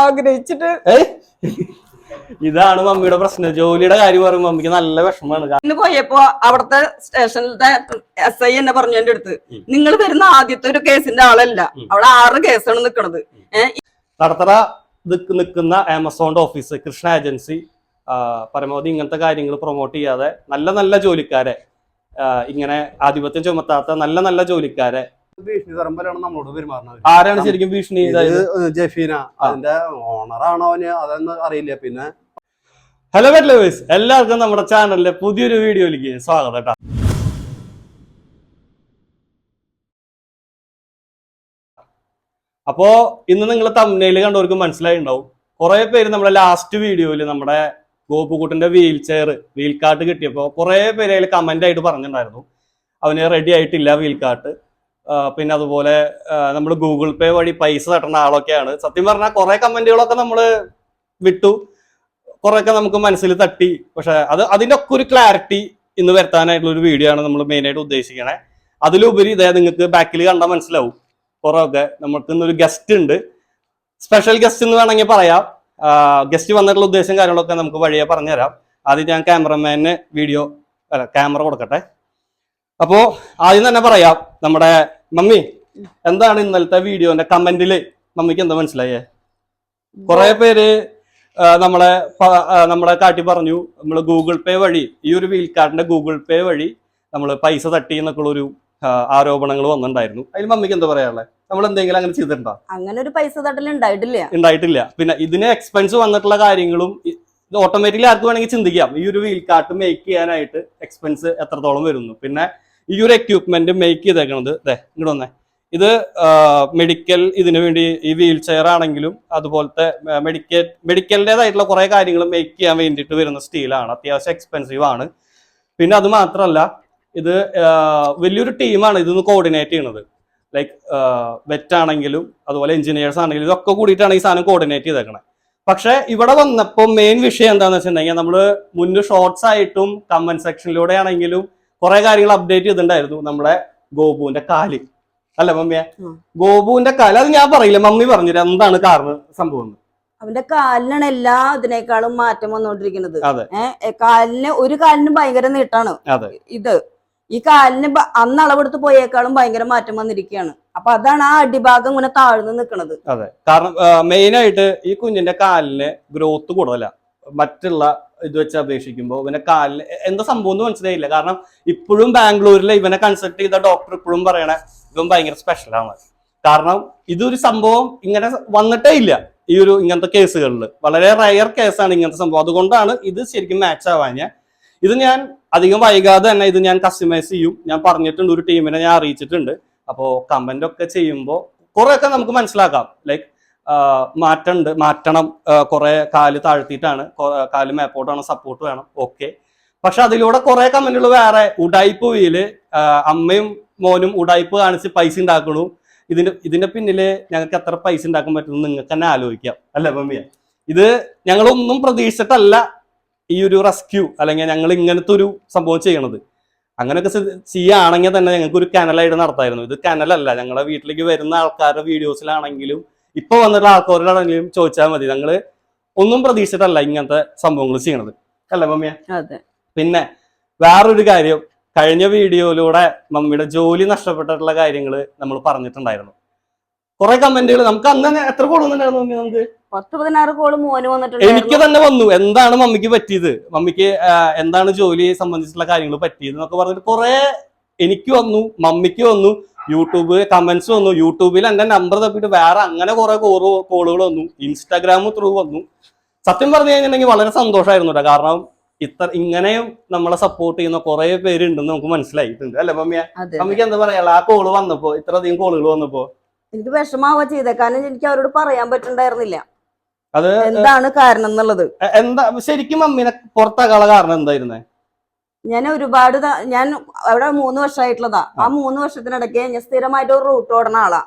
ആഗ്രഹിച്ചിട്ട് ഇതാണ് മമ്മിയുടെ പ്രശ്നം. ജോലിയുടെ കാര്യം പറയുമ്പോൾ മമ്മിക്ക് നല്ല വിഷമമാണ്. ഇന്ന് പോയപ്പോ അവിടുത്തെ സ്റ്റേഷനിലത്തെ എസ് ഐ എന്നെ പറഞ്ഞു എന്റെ അടുത്ത്. നിങ്ങൾ വരുന്ന ആദ്യത്തെ ഒരു കേസിന്റെ ആളല്ല. അവിടെ ആറ് കേസാണ് നിക്കണത്. തടത്തറ നിൽക്കുന്ന ആമസോണിന്റെ ഓഫീസ് കൃഷ്ണ ഏജൻസി പരമാവധി ഇങ്ങനത്തെ കാര്യങ്ങൾ പ്രൊമോട്ട് ചെയ്യാതെ നല്ല നല്ല ജോലിക്കാരെ ഇങ്ങനെ ആധിപത്യം ചുമത്താത്ത നല്ല നല്ല ജോലിക്കാരെ ഭീഷണി തരമ്പലാണ് നമ്മളോട് പെരുമാറുന്നത്. ആരാണ് ശരിക്കും ഭീഷണി ജഫീന അതിന്റെ ഓണറാണോ അവന് അതെന്ന് അറിയില്ല. പിന്നെ ഹലോ വെറ്റ് ലവേഴ്സ് എല്ലാവർക്കും നമ്മുടെ ചാനലിലെ പുതിയൊരു വീഡിയോയിലേക്ക് സ്വാഗതം കേട്ടോ. അപ്പോ ഇന്ന് നിങ്ങൾ തമ്മിൽ കണ്ടവർക്ക് മനസ്സിലായിണ്ടാവും കുറെ പേര് നമ്മുടെ ലാസ്റ്റ് വീഡിയോയിൽ നമ്മുടെ ഗോപുകൂട്ടിന്റെ വീൽ ചെയർ വീൽ കാർട്ട് കിട്ടിയപ്പോൾ കുറെ പേര് അതിൽ കമന്റ് ആയിട്ട് പറഞ്ഞിട്ടുണ്ടായിരുന്നു. അവന് റെഡി ആയിട്ടില്ല വീൽ കാർട്ട് പിന്നെ അതുപോലെ നമ്മൾ ഗൂഗിൾ പേ വഴി പൈസ തട്ടുന്ന ആളൊക്കെയാണ്. സത്യം പറഞ്ഞാൽ കുറെ കമന്റുകളൊക്കെ നമ്മൾ വിട്ടു. കുറെയൊക്കെ നമുക്ക് മനസ്സിൽ തട്ടി. പക്ഷെ അത് അതിന്റെ ഒക്കെ ഒരു ക്ലാരിറ്റി ഇന്ന് വരുത്താനായിട്ടുള്ള ഒരു വീഡിയോ ആണ് നമ്മൾ മെയിൻ ആയിട്ട് ഉദ്ദേശിക്കണേ. അതിലുപരി ഇതേ നിങ്ങൾക്ക് ബാക്കിൽ കണ്ടാൽ മനസ്സിലാവും. കുറെയൊക്കെ നമുക്ക് ഇന്നൊരു ഗസ്റ്റ് ഉണ്ട്. സ്പെഷ്യൽ ഗസ്റ്റ് എന്ന് വേണമെങ്കിൽ പറയാം. ഗസ്റ്റ് വന്നിട്ടുള്ള ഉദ്ദേശം കാര്യങ്ങളൊക്കെ നമുക്ക് വഴിയെ പറഞ്ഞുതരാം. ആദ്യം ഞാൻ ക്യാമറമാന് വീഡിയോ അല്ല ക്യാമറ കൊടുക്കട്ടെ. അപ്പോ ആദ്യം തന്നെ പറയാം നമ്മുടെ മമ്മി എന്താണ് ഇന്നലത്തെ വീഡിയോന്റെ കമന്റിൽ മമ്മിക്ക് എന്താ മനസ്സിലായേ? കുറെ പേര് നമ്മളെ നമ്മളെ കാട്ടി പറഞ്ഞു നമ്മൾ ഗൂഗിൾ പേ വഴി ഈ ഒരു വീൽ കാർഡിന്റെ ഗൂഗിൾ പേ വഴി നമ്മൾ പൈസ തട്ടി എന്നൊക്കെ ഒരു ആരോപണങ്ങൾ വന്നിട്ടുണ്ടായിരുന്നു. അതിൽ മമ്മിക്ക് എന്താ പറയാനുള്ളത് നമ്മൾ എന്തെങ്കിലും അങ്ങനെ ചെയ്തിട്ടുണ്ടോ? അങ്ങനെ ഒരു പൈസ തട്ടൽ ഉണ്ടായിട്ടില്ല. ഉണ്ടായിട്ടില്ല. പിന്നെ ഇതിന് എക്സ്പെൻസ് വന്നിട്ടുള്ള കാര്യങ്ങളും ഇത് ഓട്ടോമാറ്റിക്കലി ആർക്ക് വേണമെങ്കിൽ ചിന്തിക്കാം. ഈ ഒരു വീൽ കാർട്ട് മേക്ക് ചെയ്യാനായിട്ട് എക്സ്പെൻസ് എത്രത്തോളം വരുന്നു. പിന്നെ ഈ ഒരു എക്യൂപ്മെന്റ് മേക്ക് ചെയ്തേക്കണത് ദേ ഇങ്ങോട്ട് വന്നേ. ഇത് മെഡിക്കൽ ഇതിനു വേണ്ടി ഈ വീൽ ചെയർ ആണെങ്കിലും അതുപോലത്തെ മെഡിക്കൽ മെഡിക്കലിന്റെതായിട്ടുള്ള കുറേ കാര്യങ്ങൾ മേക്ക് ചെയ്യാൻ വേണ്ടിയിട്ട് വരുന്ന സ്റ്റീലാണ് അത്യാവശ്യം എക്സ്പെൻസീവ് ആണ്. പിന്നെ അത് മാത്രമല്ല ഇത് വലിയൊരു ടീമാണ് ഇതൊന്ന് കോർഡിനേറ്റ് ചെയ്യുന്നത് ലൈക്ക് വെറ്റ് ആണെങ്കിലും അതുപോലെ എഞ്ചിനീയേഴ്സ് ആണെങ്കിലും ഇതൊക്കെ കൂടിയിട്ടാണ് ഈ സാധനം കോർഡിനേറ്റ് ചെയ്തേക്കുന്നത് പക്ഷെ ഇവിടെ വന്നപ്പോൾ മെയിൻ വിഷയം എന്താണെന്ന് വെച്ചിട്ടുണ്ടെങ്കിൽ നമ്മൾ മുന്നേ ഷോർട്സ് ആയിട്ടും കമന്റ് സെക്ഷനിലൂടെ ആണെങ്കിലും കുറെ കാര്യങ്ങൾ അപ്ഡേറ്റ് ചെയ്തിട്ടുണ്ടായിരുന്നു നമ്മുടെ ഗോപുവിന്റെ കാൽ. അല്ല മമ്മിയെ. ഗോപുവിന്റെ കാൽ അത് ഞാൻ പറയില്ല മമ്മി പറഞ്ഞു എന്താണ് കാരണം സംഭവം അവന്റെ കാലിനാണ് എല്ലാ ഇതിനേക്കാളും മാറ്റം വന്നുകൊണ്ടിരിക്കുന്നത്. കാലിന് ഒരു കാലിന് ഭയങ്കര നീട്ടാണ്. ഇത് ഈ കാലിന് അന്ന് അളവെടുത്ത് പോയേക്കാളും ഭയങ്കര മാറ്റം വന്നിരിക്കുകയാണ്. അപ്പൊ അതാണ് ആ അടിഭാഗം ഇങ്ങനെ താഴ്ന്നു നിൽക്കുന്നത് അതെ. കാരണം മെയിൻ ആയിട്ട് ഈ കുഞ്ഞിന്റെ കാലിന് ഗ്രോത്ത് കൂടുതലാ. മറ്റുള്ള ഇത് വെച്ച് അപേക്ഷിക്കുമ്പോൾ ഇവനെ കാലിന് എന്താ സംഭവം എന്ന് മനസ്സിലായില്ല. കാരണം ഇപ്പോഴും ബാംഗ്ലൂരിൽ ഇവനെ കൺസൾട്ട് ചെയ്ത ഡോക്ടർ ഇപ്പോഴും പറയണേ ഇവൻ ഭയങ്കര സ്പെഷ്യലാണ് കാരണം ഇതൊരു സംഭവം ഇങ്ങനെ വന്നിട്ടേ ഇല്ല ഈ ഒരു ഇങ്ങനത്തെ കേസുകളിൽ വളരെ റയർ കേസാണ് ഇങ്ങനത്തെ സംഭവം. അതുകൊണ്ടാണ് ഇത് ശരിക്കും മാച്ച് ആവാഞ്ഞ. ഇത് ഞാൻ അധികം വൈകാതെ തന്നെ ഇത് ഞാൻ കസ്റ്റമൈസ് ചെയ്യും. ഞാൻ പറഞ്ഞിട്ടുണ്ട് ഒരു ടീമിനെ ഞാൻ അറിയിച്ചിട്ടുണ്ട്. അപ്പോൾ കമന്റ് ഒക്കെ ചെയ്യുമ്പോൾ കുറെയൊക്കെ നമുക്ക് മനസ്സിലാക്കാം. ലൈക്ക് മാറ്റമുണ്ട് മാറ്റണം കുറേ കാൽ താഴ്ത്തിയിട്ടാണ് കാൽ മേപ്പോട്ടാണ് സപ്പോർട്ട് വേണം. ഓക്കെ പക്ഷെ അതിലൂടെ കുറെ കമന്റുകൾ വേറെ ഉടായ്പ വീൽ അമ്മയും മോനും ഉടായ്പ കാണിച്ച് പൈസ ഉണ്ടാക്കണു ഇതിന്റെ ഇതിന്റെ പിന്നിൽ ഞങ്ങൾക്ക് എത്ര പൈസ ഉണ്ടാക്കാൻ പറ്റും നിങ്ങൾക്ക് തന്നെ ആലോചിക്കാം. അല്ലേ മമ്മിയ? ഇത് ഞങ്ങളൊന്നും പ്രതീക്ഷിച്ചിട്ടല്ല ഈ ഒരു റെസ്ക്യൂ അല്ലെങ്കിൽ ഞങ്ങൾ ഇങ്ങനത്തെ ഒരു സംഭവം ചെയ്യണത്. അങ്ങനെയൊക്കെ ചെയ്യുകയാണെങ്കിൽ തന്നെ ഞങ്ങൾക്ക് ഒരു കനലായിട്ട് നടത്തായിരുന്നു. ഇത് കനലല്ല ഞങ്ങളുടെ വീട്ടിലേക്ക് വരുന്ന ആൾക്കാരുടെ വീഡിയോസിലാണെങ്കിലും ഇപ്പൊ വന്നിട്ടുള്ള ആൾക്കാരോടാണെങ്കിലും ചോദിച്ചാൽ മതി. ഞങ്ങൾ ഒന്നും പ്രതീക്ഷിച്ചിട്ടല്ല ഇങ്ങനത്തെ സംഭവങ്ങൾ ചെയ്യണത്. അല്ലേ മമ്മിയ? പിന്നെ വേറൊരു കാര്യം കഴിഞ്ഞ വീഡിയോയിലൂടെ മമ്മിയുടെ ജോലി നഷ്ടപ്പെട്ടിട്ടുള്ള കാര്യങ്ങൾ നമ്മൾ പറഞ്ഞിട്ടുണ്ടായിരുന്നു. കുറെ കമന്റുകൾ നമുക്ക് അന്ന് എത്ര കൊടുക്കുന്നുണ്ടായിരുന്നു മമ്മി നമുക്ക്? പത്ത് പതിനാറ് കോൾ മോന് എനിക്ക് തന്നെ വന്നു. എന്താണ് മമ്മിക്ക് പറ്റിയത്? മമ്മിക്ക് എന്താണ് ജോലി സംബന്ധിച്ചിട്ടുള്ള കാര്യങ്ങൾ പറ്റിയത് എന്നൊക്കെ പറഞ്ഞിട്ട് കുറെ എനിക്ക് വന്നു മമ്മിക്ക് വന്നു. യൂട്യൂബ് കമന്റ്സ് വന്നു. യൂട്യൂബിൽ എന്റെ നമ്പർ തപ്പിട്ട് വേറെ അങ്ങനെ കുറെ കോളുകൾ വന്നു. ഇൻസ്റ്റാഗ്രാം ത്രൂ വന്നു. സത്യം പറഞ്ഞു കഴിഞ്ഞിട്ടുണ്ടെങ്കിൽ വളരെ സന്തോഷമായിരുന്നു കേട്ടോ കാരണം ഇത്ര ഇങ്ങനെ നമ്മളെ സപ്പോർട്ട് ചെയ്യുന്ന കുറെ പേരുണ്ടെന്ന് നമുക്ക് മനസ്സിലായിട്ടുണ്ട്. അല്ലെ മമ്മിയ? മമ്മിക്ക് എന്താ പറയാ? ആ കോൾ വന്നപ്പോ ഇത്രയധികം കോളുകൾ വന്നപ്പോ? എനിക്ക് വിഷമാവുക ചെയ്തേ. കാരണം എനിക്ക് അവരോട് പറയാൻ പറ്റണ്ടായിരുന്നില്ല. അത് എന്താണ് കാരണം എന്നുള്ളത്? എന്താ ശരിക്കും മമ്മീനെ പുറത്താക്കാനുള്ള കാരണം എന്തായിരുന്നേ? ഞാൻ ഒരുപാട് ഞാൻ അവിടെ മൂന്ന് വർഷമായിട്ടുള്ളതാ. ആ. മൂന്ന് വർഷത്തിനിടയ്ക്ക് ഞാൻ സ്ഥിരമായിട്ട് ഒരു റൂട്ട് ഓടുന്ന ആളാ.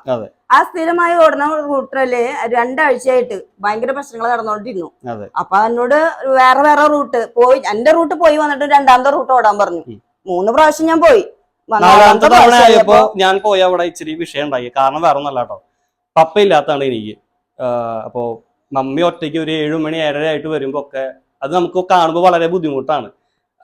ആ സ്ഥിരമായി ഓടുന്ന റൂട്ടിൽ രണ്ടാഴ്ചയായിട്ട് ഭയങ്കര പ്രശ്നങ്ങൾ നടന്നുകൊണ്ടിരുന്നു. അപ്പൊ എന്നോട് വേറെ വേറെ റൂട്ട് പോയി എന്റെ റൂട്ട് പോയി വന്നിട്ട് രണ്ടാമത്തെ റൂട്ട് ഓടാൻ പറഞ്ഞു. മൂന്ന് പ്രാവശ്യം ഞാൻ പോയി. നാലാമത്തെ തവണ പ്രാവശ്യം ആയപ്പോ ഞാൻ പോയി അവിടെ ഇച്ചിരി വിഷയം ഉണ്ടായി കാരണം വേറെ ഒന്നല്ല കേട്ടോ. പപ്പ ഇല്ലാത്തതാണ് എനിക്ക്. അപ്പോ മമ്മി ഒറ്റയ്ക്ക് ഒരു ഏഴു മണി ഏഴര ആയിട്ട് വരുമ്പോ ഒക്കെ അത് നമുക്ക് കാണുമ്പോൾ വളരെ ബുദ്ധിമുട്ടാണ്.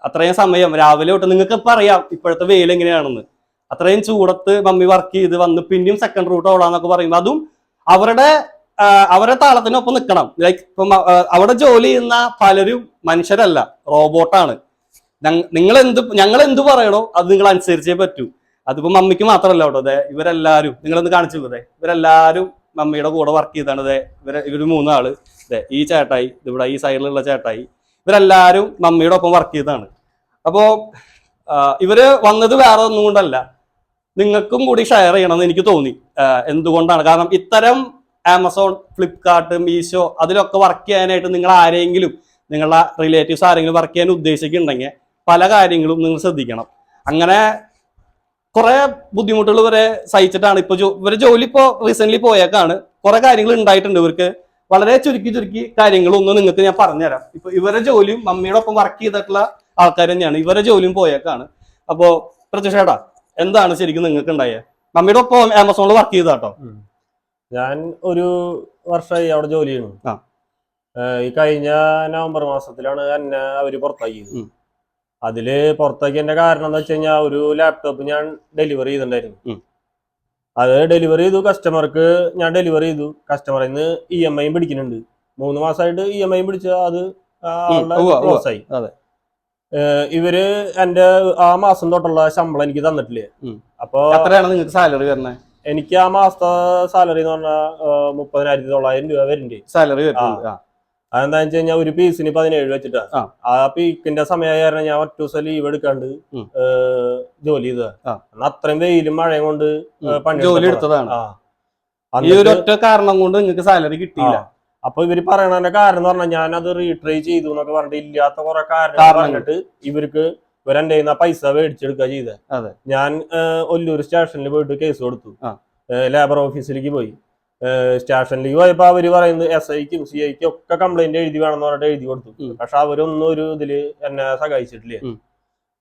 അത്രയും സമയം രാവിലെ തൊട്ട് നിങ്ങൾക്ക് ഇപ്പം അറിയാം ഇപ്പോഴത്തെ വെയിൽ എങ്ങനെയാണെന്ന്. അത്രയും ചൂടത്ത് മമ്മി വർക്ക് ചെയ്ത് വന്ന് പിന്നെയും സെക്കൻഡ് റൂട്ട് ഓടാന്നൊക്കെ പറയുമ്പോൾ അതും അവരുടെ അവരുടെ താളത്തിനൊപ്പം നിൽക്കണം ലൈക്ക് ഇപ്പം അവിടെ ജോലി ചെയ്യുന്ന പലരും മനുഷ്യരല്ല റോബോട്ടാണ് നിങ്ങൾ എന്ത് ഞങ്ങൾ എന്ത് പറയണോ അത് നിങ്ങൾ അനുസരിച്ചേ പറ്റൂ. അതിപ്പോ മമ്മിക്ക് മാത്രമല്ല കേട്ടോ അതെ ഇവരെല്ലാരും നിങ്ങളൊന്ന് കാണിച്ചു അതെ ഇവരെല്ലാരും മമ്മിയുടെ കൂടെ വർക്ക് ചെയ്താണ് അതെ ഇവർ ഇവർ മൂന്നാൾ. അതെ ഈ ചേട്ടായി ഇവിടെ ഈ സൈഡിലുള്ള ചേട്ടായി. ഇവരെല്ലാരും മമ്മിയുടെ ഒപ്പം വർക്ക് ചെയ്തതാണ്. അപ്പോ ആ, ഇവർ വന്നത് വേറെ ഒന്നും കൊണ്ടല്ല. നിങ്ങൾക്കും കൂടി ഷെയർ ചെയ്യണമെന്ന് എനിക്ക് തോന്നി. എന്തുകൊണ്ടാണ്? കാരണം ഇത്തരം ആമസോൺ ഫ്ലിപ്കാർട്ട് മീഷോ അതിലൊക്കെ വർക്ക് ചെയ്യാനായിട്ട് നിങ്ങൾ ആരെങ്കിലും നിങ്ങളുടെ റിലേറ്റീവ്സ് ആരെങ്കിലും വർക്ക് ചെയ്യാൻ ഉദ്ദേശിക്കുന്നുണ്ടെങ്കിൽ പല കാര്യങ്ങളും നിങ്ങൾ ശ്രദ്ധിക്കണം. അങ്ങനെ കുറെ ബുദ്ധിമുട്ടുകൾ ഇവരെ സഹിച്ചിട്ടാണ്. ഇപ്പൊ ജോ- ഇവരെ ജോലി ഇപ്പോ റീസെന്റ് പോയേക്കാണ്. കുറെ കാര്യങ്ങൾ ഉണ്ടായിട്ടുണ്ട് ഇവർക്ക്. വളരെ ചുരുക്കി ചുരുക്കി കാര്യങ്ങളൊന്നും നിങ്ങൾക്ക് ഞാൻ പറഞ്ഞുതരാം. ഇപ്പൊ ഇവരെ ജോലിയും മമ്മിയുടെ ഒപ്പം വർക്ക് ചെയ്തിട്ടുള്ള ആൾക്കാർ തന്നെയാണ്. ഇവരെ ജോലിയും പോയേക്കാണ്. അപ്പോ പ്രത്യക്ഷേട്ടാ എന്താണ് ശരിക്കും നിങ്ങൾക്ക് ഉണ്ടായ? മമ്മിയുടെ ഒപ്പം ആമസോണിൽ വർക്ക് ചെയ്താട്ടോ ഞാൻ ഒരു വർഷമായി അവിടെ ജോലി ചെയ്യുന്നു. ഈ കഴിഞ്ഞ നവംബർ മാസത്തിലാണ് എന്നെ അവർ പുറത്താക്കിയത്. അതിൽ പുറത്താക്കിയതിന്റെ കാരണം എന്താ വെച്ച് കഴിഞ്ഞാൽ ഒരു ലാപ്ടോപ്പ് ഞാൻ ഡെലിവറി ചെയ്തിട്ടുണ്ടായിരുന്നു. അത് ഡെലിവറി ചെയ്തു. കസ്റ്റമർക്ക് ഞാൻ ഡെലിവറി ചെയ്തു. കസ്റ്റമറിൽ നിന്ന് ഇ എം ഐ പിടിക്കുന്നുണ്ട്. മൂന്ന് മാസമായിട്ട് ഇ എം ഐ പിടിച്ച അത്. ക്ലോസ് ആയി. ഇവർ എന്റെ ആ മാസം തൊട്ടുള്ള ശമ്പളം എനിക്ക് തന്നിട്ടില്ലേ. അപ്പൊ എത്രയാണ് നിങ്ങൾക്ക് സാലറി വരുന്നത്? എനിക്ക് ആ മാസത്തെ സാലറി എന്ന് പറഞ്ഞാൽ മുപ്പതിനായിരത്തി തൊള്ളായിരം രൂപ വരുന്നുണ്ട്. സാലറി വരുന്നത് ആ അതെന്താ വെച്ച് കഴിഞ്ഞാൽ ഒരു പീസിന് പതിനേഴ് വെച്ചിട്ടാ ആ. പീക്കിന്റെ സമയമായ കാരണം ഞാൻ ഒറ്റ ദിവസം ലീവ് എടുക്കാണ്ട് ജോലി ചെയ്തതാ ആ. അന്ന് അത്രയും വെയിലും മഴയും കൊണ്ട് പണി ജോലി. എടുത്തതാണ്. ഈ ഒരു ഒറ്റ കാരണം കൊണ്ട് നിങ്ങൾക്ക് സാലറി കിട്ടിയില്ല. അപ്പൊ ഇവർ പറയണതിന്റെ കാരണം എന്ന് പറഞ്ഞാൽ ഞാൻ അത് റീട്രൈ ചെയ്തു എന്നൊക്കെ പറഞ്ഞിട്ട് ഇല്ലാത്ത കുറെ കാരണം. പറഞ്ഞിട്ട് ഇവർക്ക് ഇവരെന്റെ കയ്യിൽ നിന്ന് പൈസ മേടിച്ചെടുക്കുക ചെയ്തത് ഞാൻ ഒല്ലൂർ സ്റ്റേഷനിൽ പോയിട്ട് കേസ് കൊടുത്തു ലേബർ ഓഫീസിലേക്ക് പോയി സ്റ്റേഷനിലേക്ക് പോയപ്പോ അവർ പറയുന്നത് എസ് ഐക്കും സി ഐക്കും ഒക്കെ കംപ്ലൈന്റ് എഴുതി വേണമെന്ന് പറഞ്ഞിട്ട് എഴുതി കൊടുത്തു. പക്ഷെ അവരൊന്നും ഒരു ഇതിൽ എന്നെ സഹായിച്ചിട്ടില്ല.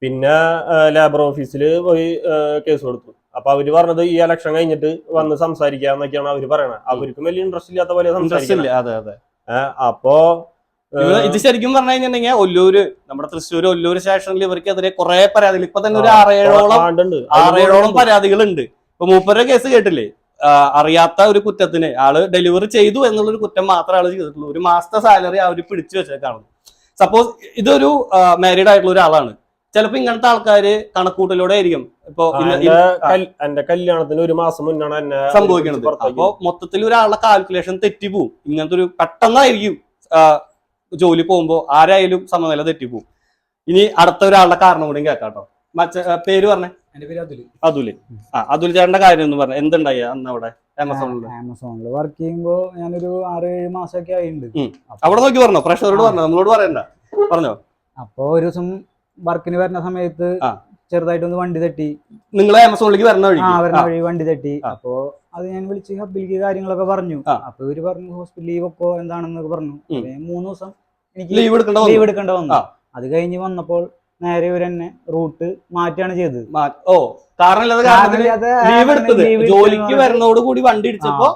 പിന്നെ ലേബർ ഓഫീസിൽ പോയി കേസ് കൊടുത്തു. അപ്പൊ അവർ പറഞ്ഞത് ഈ ഇലക്ഷൻ കഴിഞ്ഞിട്ട് വന്ന് സംസാരിക്കാന്നൊക്കെയാണ് അവർ പറയണത് അവർക്കും വലിയ ഇൻട്രസ്റ്റ് ഇല്ലാത്ത പോലെ അപ്പോ ഇത് ശരിക്കും പറഞ്ഞു കഴിഞ്ഞിട്ടുണ്ടെങ്കിൽ ഒല്ലൂര് നമ്മുടെ തൃശ്ശൂർ ഒല്ലൂര് സ്റ്റേഷനിൽ ഇവർക്കെതിരെ കുറെ പരാതികൾ. ഇപ്പൊ തന്നെ ഒരു ആറേഴോളം ആറേഴോളം പരാതികളുണ്ട്. ഇപ്പൊ മൂപ്പരുടെ കേസ് കേട്ടില്ലേ? അറിയാത്ത ഒരു കുറ്റത്തിന് ആൾ ഡെലിവറി ചെയ്തു എന്നുള്ളൊരു കുറ്റം മാത്രമേ ആൾ ചെയ്തിട്ടുള്ളൂ. ഒരു മാസത്തെ സാലറി അവർ പിടിച്ചു വെച്ചേക്കാണ്. സപ്പോസ് ഇതൊരു മാരീഡ് ആയിട്ടുള്ള ഒരാളാണ്. ചിലപ്പോ ഇങ്ങനത്തെ ആൾക്കാര് കണക്കൂട്ടലോടെ ആയിരിക്കും. ഇപ്പൊ എന്റെ കല്യാണത്തിന് ഒരു മാസം മുന്നാണ് എന്നെ സംഭവിക്കുന്നത്. അപ്പൊ മൊത്തത്തിൽ ഒരാളുടെ കാൽക്കുലേഷൻ തെറ്റിപ്പോവും. ഇങ്ങനത്തെ ഒരു പെട്ടെന്നായിരിക്കും ജോലി പോകുമ്പോ ആരായാലും സമനില തെറ്റിപ്പോവും. ഇനി അടുത്ത ഒരാളുടെ കാരണം കൂടി കേൾക്കാം ആ, പേര് പറഞ്ഞേ? എന്റെ പേര് അതുൽ. ആ അതുൽ ചേട്ടന്റെ കാര്യം എന്ന് പറഞ്ഞു. എന്തുണ്ടായി അന്ന് അവിടെ? ആമസോണിൽ. ആമസോണിൽ വർക്ക് ചെയ്യുമ്പോ ഞാനൊരു ആറ് ഏഴ് മാസമൊക്കെ ആയിട്ടുണ്ട് ഉം. അവിടെ നോക്കി പറഞ്ഞോ. പ്രഷറോട് പറഞ്ഞോ. നമ്മളോട് പറയണ്ട. പറഞ്ഞോ. അപ്പൊ ഒരു ദിവസം വർക്കിന് വരുന്ന സമയത്ത്. ചെറുതായിട്ടൊന്ന് വണ്ടി തട്ടി. നിങ്ങൾ ആമസോണിലേക്ക് വരുന്ന വഴി ആ വരുന്ന വഴി വണ്ടി തട്ടി. അപ്പോ അത് ഞാൻ വിളിച്ച് ഹബിലേക്ക് കാര്യങ്ങളൊക്കെ പറഞ്ഞു. അപ്പൊ ഇവർ പറഞ്ഞു ഹോസ്പിറ്റൽ ലീവ് ഒക്കെ എന്താണെന്നൊക്കെ പറഞ്ഞു. മൂന്ന് ദിവസം എനിക്ക് ലീവ് എടുക്കേണ്ട വന്നു. അത് കഴിഞ്ഞ് വന്നപ്പോൾ നേരെ ഇവർ തന്നെ റൂട്ട് മാറ്റാണ് ചെയ്തത്. ഓ കാരണം കാരണമില്ലാതെ ലീവ് എടുത്തത്. ജോലിക്ക് വരുന്നതോട് കൂടി വണ്ടി ഇടിച്ചപ്പോ